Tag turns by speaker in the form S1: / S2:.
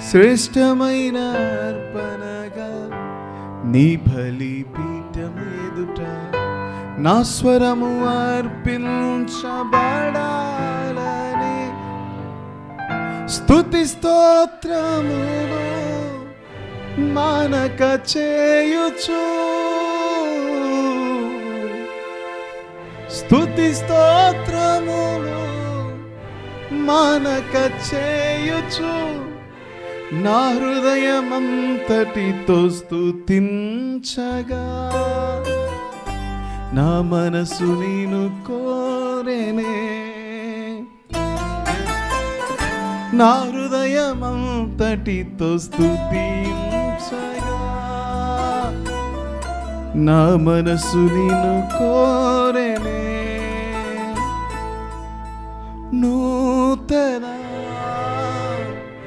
S1: శ్రేష్టమైన అర్పణగా నీ బలి పీఠమేదుట నా స్వరము అర్పించబడాలని స్థుతి స్తోత్రము మానక చేయుచు. స్థుతి స్తోత్రములు మానక చేయుచు. నా హృదయమంతటితో స్తుతించగా నా మనసు నేను కోరేనే. నా హృదయమంతటితో స్తుతించగా నా మనసు నేను కోరేనే. నూతనా